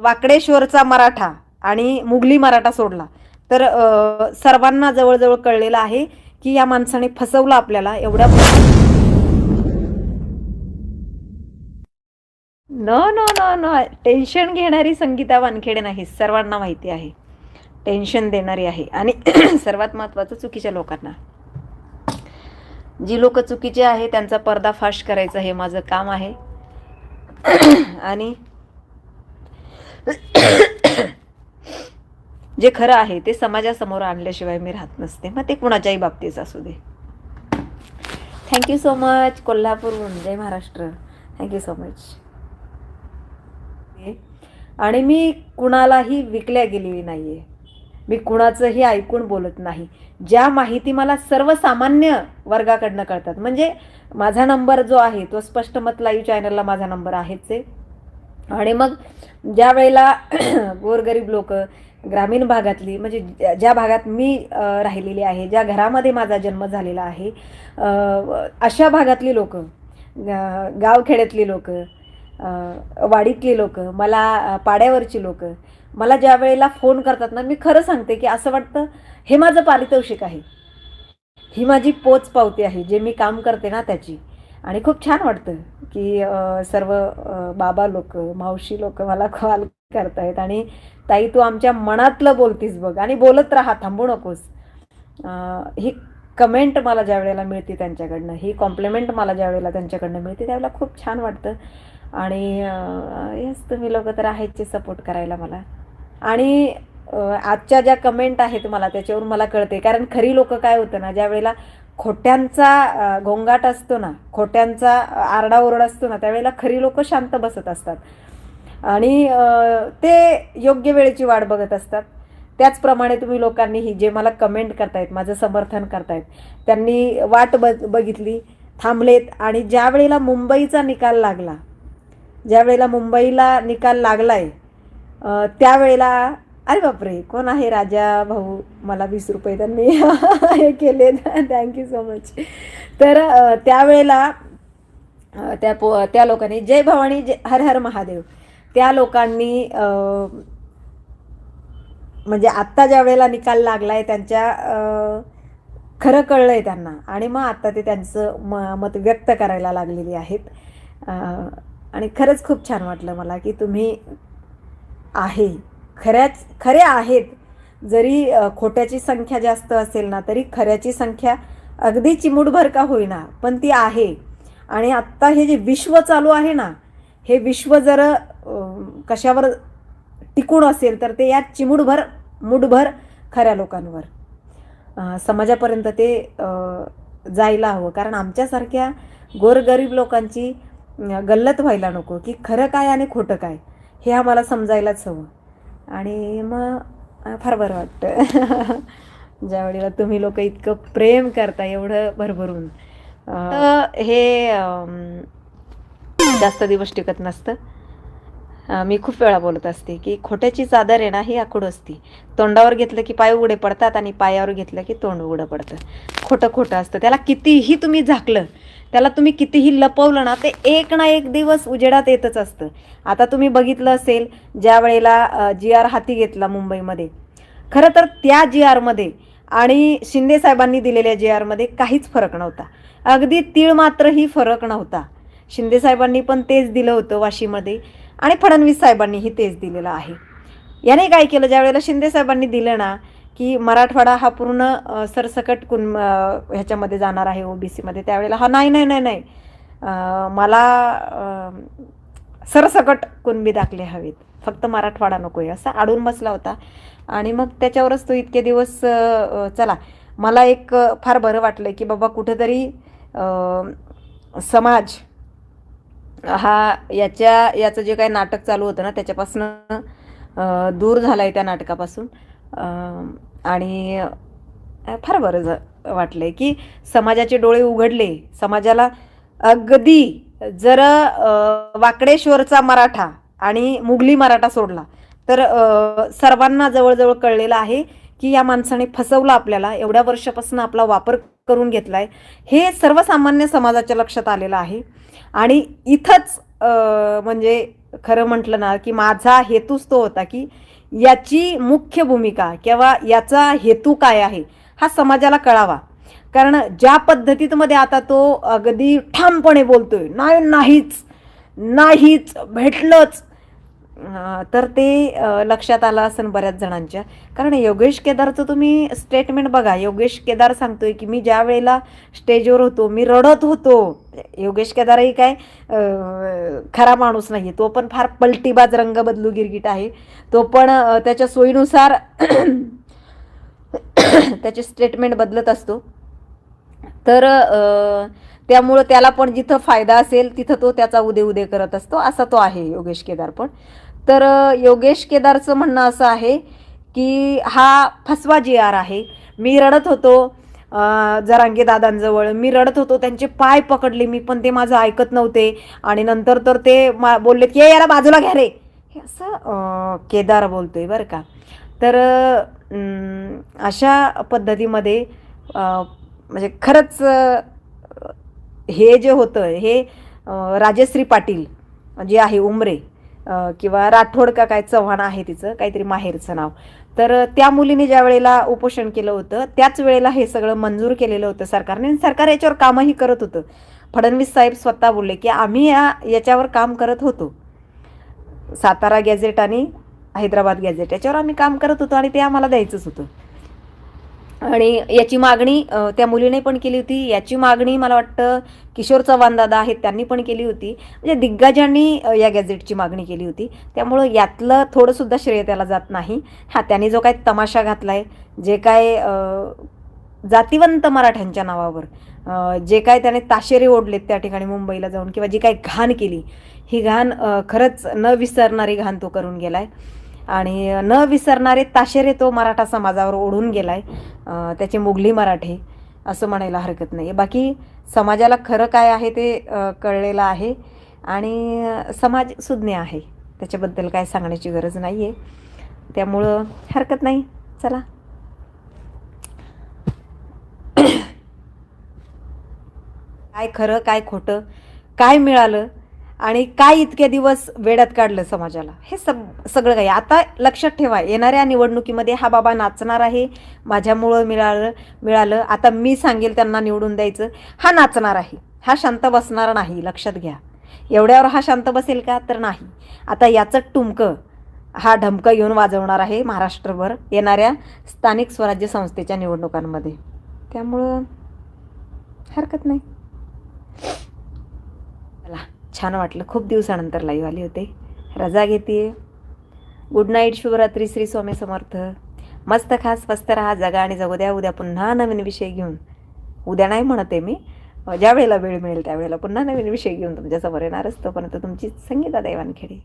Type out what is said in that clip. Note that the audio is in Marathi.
वाकडेश्वरचा मराठा आणि मुघली मराठा सोडला. तर सर्वांना जवळजवळ कळलेलं आहे की या माणसाने फसवलं आपल्याला एवढ्या न नो न नो टेन्शन घेणारी संगीता वानखेडे नाही सर्वांना माहिती आहे. टेन्शन देणारी आहे. आणि सर्वात महत्त्वाचं चुकीच्या लोकांना. जी लोक चुकीचे आहे त्यांचा पर्दाफाश करायचं हे माझं काम आहे. आणि जे खरं आहे ते समाजासमोर आणल्याशिवाय मी राहत नसते. मग ते कुणाच्याही बाबतीत असू दे. थँक्यू सो मच कोल्हापूरहून जय Maharashtra. Thank you so much आणि मी कुणालाही विकल्या गेलेली नाही आहे मी कुणाचंही ऐकून बोलत नाही. ज्या माहिती मला सर्वसामान्य वर्गाकडनं कळतात. म्हणजे माझा नंबर जो आहे तो स्पष्ट मत लाईव्ह चॅनलला माझा नंबर आहेच आहे. आणि मग ज्या वेळेला गोरगरीब लोक ग्रामीण भागातली म्हणजे ज्या- ज्या भागात मी राहिलेली आहे ज्या घरामध्ये माझा जन्म झालेला आहे अशा भागातली लोक गावखेड्यातली लोक वाडीतली लोक मला पाड्यावरची लोक मला ज्या वेळेला फोन करतात ना मी खरं सांगते की असं वाटतं हे माझं पारितोषिक आहे. ही माझी पोच पावती आहे जे मी काम करते ना त्याची. आणि खूप छान वाटतं की सर्व बाबा लोक मावशी लोक मला कॉल करतायत आणि ताई तू आमच्या मनातलं बोलतीस बघ आणि बोलत राहा थांबू नकोस. ही कमेंट मला ज्या वेळेला मिळते त्यांच्याकडनं ही कॉम्प्लिमेंट मला ज्या वेळेला त्यांच्याकडनं मिळते त्यावेळेला खूप छान वाटतं. आणि येस तुम्ही लोक तर आहेतचे सपोर्ट करायला मला. आणि आजच्या ज्या कमेंट आहेत मला त्याच्यावरून मला कळते कारण खरी लोक काय होतं ना ज्या वेळेला खोट्यांचा गोंगाट असतो ना खोट्यांचा आरडाओरड आरडाओरडा असतो ना त्यावेळेला खरी लोक शांत बसत असतात. आणि ते योग्य वेळेची वाट बघत असतात. त्याचप्रमाणे तुम्ही लोकांनी ही जे मला कमेंट करतायत माझं समर्थन करतायत त्यांनी वाट ब बघितली थांबलेत आणि ज्या वेळेला मुंबईचा निकाल लागला ज्या वेळेला मुंबईला निकाल लागलाय आहे त्यावेळेला अरे बापरे कोण आहे राजा भाऊ? मला वीस रुपये त्यांनी हे केले. थँक्यू सो मच तर त्यावेळेला त्या पो त्या लोकांनी जय भवानी जय हर हर महादेव. त्या लोकांनी म्हणजे आत्ता ज्या वेळेला निकाल लागलाय त्यांच्या खरं खरं कळलंय त्यांना. आणि मग आत्ता ते त्यांचं म मत व्यक्त करायला लागलेली आहेत. आणि खरंच खूप छान वाटलं मला की तुम्ही आहे. खऱ्याच खऱ्या आहेत. जरी खोट्याची संख्या जास्त असेल ना तरी खऱ्याची संख्या अगदी चिमूटभर का होईना पण ती आहे. आणि आत्ता हे जे विश्व चालू आहे ना हे विश्व जर कशावर टिकून असेल तर ते या चिमूटभर मुठभर खऱ्या लोकांवर. समाजापर्यंत ते जायला हवं. कारण आमच्यासारख्या गोरगरीब लोकांची गल्लत व्हायला नको की खरं काय आणि खोटं काय हे आम्हाला समजायलाच हवं. आणि मग फार बरं वाटतं ज्या वेळेला तुम्ही लोक इतकं प्रेम करता एवढं भरभरून. हे जास्त दिवस टिकत नसतं. मी खूप वेळा बोलत असते की खोट्याची चादर आहे ना ही आखूड असते. तोंडावर घेतलं की पाय उघडे पडतात आणि पायावर घेतलं की तोंड उघडं पडतं. खोटं खोटं असतं. त्याला कितीही तुम्ही झाकलं त्याला तुम्ही कितीही लपवलं ना ते एक ना एक दिवस उजेडात येतच असतं. आता तुम्ही बघितलं असेल ज्या वेळेला जी आर हाती घेतला मुंबईमध्ये खरं तर त्या जी आरमध्ये आणि शिंदे साहेबांनी दिलेल्या जी आरमध्ये काहीच फरक नव्हता. अगदी तीळ मात्रही फरक नव्हता. शिंदे साहेबांनी पण तेच दिलं होतं वाशीमध्ये. आणि फडणवीस साहेबांनीही तेच दिलेलं आहे. याने काय केलं? ज्या वेळेला शिंदे साहेबांनी दिलं ना की मराठवाडा हा पूर्ण सरसकट कुण ह्याच्यामध्ये जाणार आहे ओबीसीमध्ये त्यावेळेला हा नाही नाही नाही नाही. मला सरसकट कुणबी दाखले हवेत. फक्त मराठवाडा नको आहे असा अडून बसला होता. आणि मग त्याच्यावरच तो इतके दिवस चला. मला एक फार बरं वाटलं की बाबा कुठंतरी समाज हा याच्या याचं जे काही नाटक चालू होतं ना त्याच्यापासून दूर झाला आहे त्या नाटकापासून. आणि फार बरं ज वाटलं आहे की समाजाचे डोळे उघडले. समाजाला अगदी जर वाकडेश्वरचा मराठा आणि मुघली मराठा सोडला. तर सर्वांना जवळजवळ कळलेलं आहे की या माणसाने फसवलं आपल्याला एवढ्या वर्षापासून आपला वापर करून घेतला आहे हे सर्वसामान्य समाजाच्या लक्षात आलेलं आहे. आणि इथंच म्हणजे खरं म्हटलं ना की माझा हेतूच तो होता की याची मुख्य भूमिका किंवा याचा हेतू काय आहे हा समाजाला कळावा. कारण ज्या पद्धतीमध्ये आता तो अगदी ठामपणे बोलतोय नाही नाहीच नाहीच भेटलंच तर ते लक्षात आलं असेल बऱ्याच जणांच्या. कारण योगेश केदारचं तुम्ही स्टेटमेंट बघा. योगेश केदार सांगतोय की मी ज्या वेळेला स्टेजवर होतो मी रडत होतो. योगेश केदारही काय खरा माणूस नाही तो पण फार पलटीबाज रंग बदलू गिरगिट आहे. तो पण त्याच्या सोयीनुसार त्याचे स्टेटमेंट बदलत असतो. तर त्यामुळं त्याला पण जिथं फायदा असेल तिथं तो त्याचा उदे उदे करत असतो. असा तो आहे योगेश केदार पण. तर योगेश केदारचं म्हणणं असं आहे की हा फसवा जी आर आहे. मी रडत होतो जरांगे दादांजवळ. मी रडत होतो त्यांचे पाय पकडले मी पण ते माझं ऐकत नव्हते. आणि नंतर तर ते मा बोलले की याला बाजूला घ्या रे. हे असं केदार बोलतोय बरं का. तर अशा पद्धतीमध्ये म्हणजे खरंच हे जे होतं हे राजश्री पाटील जे आहे उमरे किंवा राठोड का काय चव्हाण आहे तिचं काहीतरी माहेरचं नाव. तर त्या मुलीने ज्या वेळेला उपोषण केलं होतं त्याच वेळेला हे सगळं मंजूर केलेलं होतं सरकारने आणि सरकार याच्यावर कामही करत होतं. फडणवीस साहेब स्वतः बोलले की आम्ही या याच्यावर काम करत होतो. सातारा गॅझेट आणि हैदराबाद गॅझेट याच्यावर आम्ही काम करत होतो आणि ते आम्हाला द्यायचंच होतं. आणि याची मागणी त्या मुलीने पण केली होती. याची मागणी मला वाटतं किशोर चव्हाण दादा आहेत त्यांनी पण केली होती. म्हणजे दिग्गजांनी या गॅझेटची मागणी केली होती. त्यामुळं यातलं थोडंसुद्धा श्रेय त्याला जात नाही. हा त्यांनी जो काय तमाशा घातला आहे जे काय जातिवंत मराठ्यांच्या नावावर जे काय त्याने ताशेरे ओढलेत त्या ठिकाणी मुंबईला जाऊन किंवा जी काय घाण केली ही घाण खरंच न विसरणारी घाण तो करून गेलाय. आणि न विसरणारे ताशेरे तो मराठा समाजावर ओढून गेलाय. आहे त्याचे मुघली मराठे. असं म्हणायला हरकत नाही बाकी समाजाला खरं काय आहे ते कळलेलं आहे. आणि समाज सुज्ञ आहे. त्याच्याबद्दल काय सांगण्याची गरज नाही आहे त्यामुळं हरकत नाही. चला. काय खरं काय खोटं काय मिळालं आणि काय इतके दिवस वेड्यात काढलं समाजाला? हे सग सगळं काही. आता लक्षात ठेवा येणाऱ्या निवडणुकीमध्ये हा बाबा नाचणार आहे माझ्यामुळं मिळालं मिळालं. आता मी सांगेल त्यांना निवडून द्यायचं. हा नाचणार आहे. हा शांत बसणार नाही लक्षात घ्या. एवढ्यावर हा शांत बसेल का? तर नाही. आता याचं टुमकं हा ढमकं येऊन वाजवणार आहे महाराष्ट्रभर येणाऱ्या स्थानिक स्वराज्य संस्थेच्या निवडणुकांमध्ये. त्यामुळं हरकत नाही. छान वाटलं. खूप दिवसानंतर लाईव्ह आली होते. रजा घेते गुड नाईट शुभरात्री श्री स्वामी समर्थ. मस्त खास मस्त राहा जगा आणि जगू द्या. उद्या पुन्हा नवीन विषय घेऊन. उद्या नाही म्हणते मी. ज्या वेळेला वेळ मिळेल त्यावेळेला पुन्हा नवीन विषय घेऊन तुमच्यासमोर येणारच तोपर्यंत तुमची संगीता देवानखेडे